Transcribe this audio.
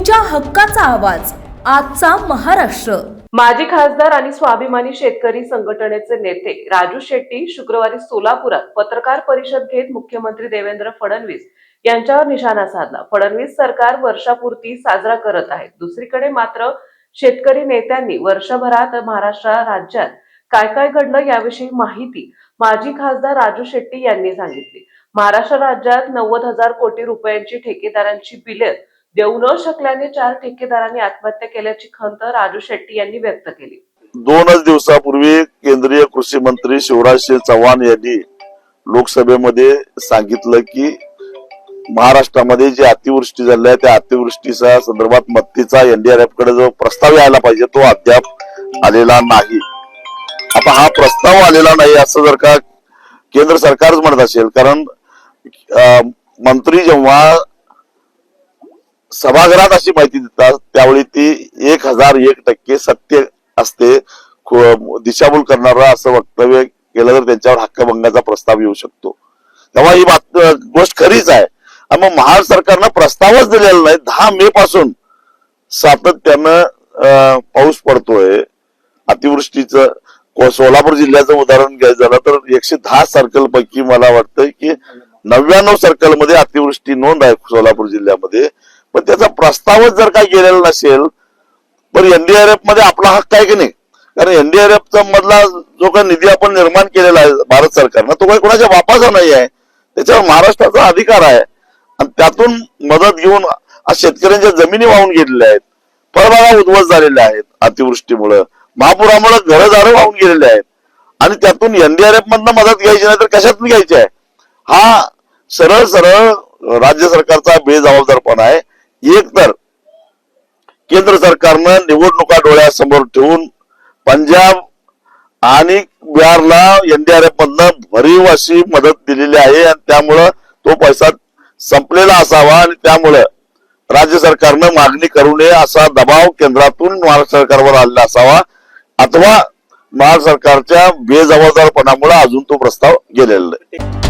तुमच्या हक्काचा आवाज. आजचा महाराष्ट्र. माजी खासदार आणि स्वाभिमानी शेतकरी संघटनेचे नेते राजू शेट्टी शुक्रवारी सोलापुरात पत्रकार परिषद घेत मुख्यमंत्री देवेंद्र फडणवीस यांच्यावर निशाणा साधला. फडणवीस सरकार वर्षापूर्ती साजरा करत आहे दुसरीकडे मात्र शेतकरी नेत्यांनी वर्षभरात महाराष्ट्र राज्यात काय काय घडलं याविषयी माहिती माजी खासदार राजू शेट्टी यांनी सांगितली. महाराष्ट्र राज्यात नव्वद हजार कोटी रुपयांची ठेकेदारांची बिले देऊ न शकल्याने चार ठेकेदारांनी आत्महत्या केल्याची खंत राजू शेट्टी यांनी व्यक्त केली. दोनच दिवसापूर्वी केंद्रीय कृषी मंत्री शिवराज सिंह चव्हाण यांनी लोकसभेमध्ये सांगितलं की महाराष्ट्रामध्ये जी अतिवृष्टी झाली आहे त्या अतिवृष्टीच्या संदर्भात मत्तीचा एनडीआरएफकडे जो प्रस्ताव यायला पाहिजे तो अद्याप आलेला नाही. आता हा प्रस्ताव आलेला नाही असं जर का केंद्र सरकारच म्हणत असेल कारण अं, मंत्री जेव्हा सभागृहात अशी माहिती देतात त्यावेळी ती एक हजार एक टक्के सत्य असते दिशाभूल करणार असं वक्तव्य केलं तर त्यांच्यावर हक्कभंगाचा प्रस्ताव येऊ शकतो. तेव्हा ही बात गोष्ट खरीच आहे. आणि मग महाराष्ट्र सरकारनं प्रस्तावच दिलेला नाही. दहा मे पासून सातत्यानं अं, पाऊस पडतोय. अतिवृष्टीचं सोलापूर जिल्ह्याचं उदाहरण घ्यायचं झालं तर एकशे दहा सर्कल पैकी मला वाटतं की नव्याण्णव सर्कलमध्ये अतिवृष्टी नोंद आहे सोलापूर जिल्ह्यामध्ये. पण त्याचा प्रस्तावच जर काही गेलेला नसेल तर एनडीआरएफमध्ये आपला हक्क आहे की नाही? कारण एनडीआरएफचा मधला जो काही निधी आपण निर्माण केलेला आहे भारत सरकारनं तो काही कोणाच्या बापाचा नाही आहे. त्याच्यावर महाराष्ट्राचा अधिकार आहे. आणि त्यातून मदत घेऊन आज शेतकऱ्यांच्या जमिनी वाहून गेलेल्या आहेत. फळबागा उद्ध्वस्त झालेल्या आहेत अतिवृष्टीमुळं. महापुरामुळे घरदारं वाहून गेलेले आहेत. आणि त्यातून एनडीआरएफ मधनं मदत घ्यायची नाही तर कशातून घ्यायची आहे? हा सरळ सरळ राज्य सरकारचा बेजबाबदारपणा आहे. एक तर केंद्र सरकारनं निवडणुका डोळ्यासमोर ठेवून पंजाब आणि बिहारला एनडीआरएफ मधनं भरीव अशी मदत दिलेली आहे आणि त्यामुळं तो पैसा संपलेला असावा आणि त्यामुळं राज्य सरकारनं मागणी करू नये असा दबाव केंद्रातून महाराष्ट्र सरकारवर आलेला असावा अथवा महाराष्ट्र सरकारच्या बेजबाबदारपणामुळे अजून तो प्रस्ताव गेलेला नाही.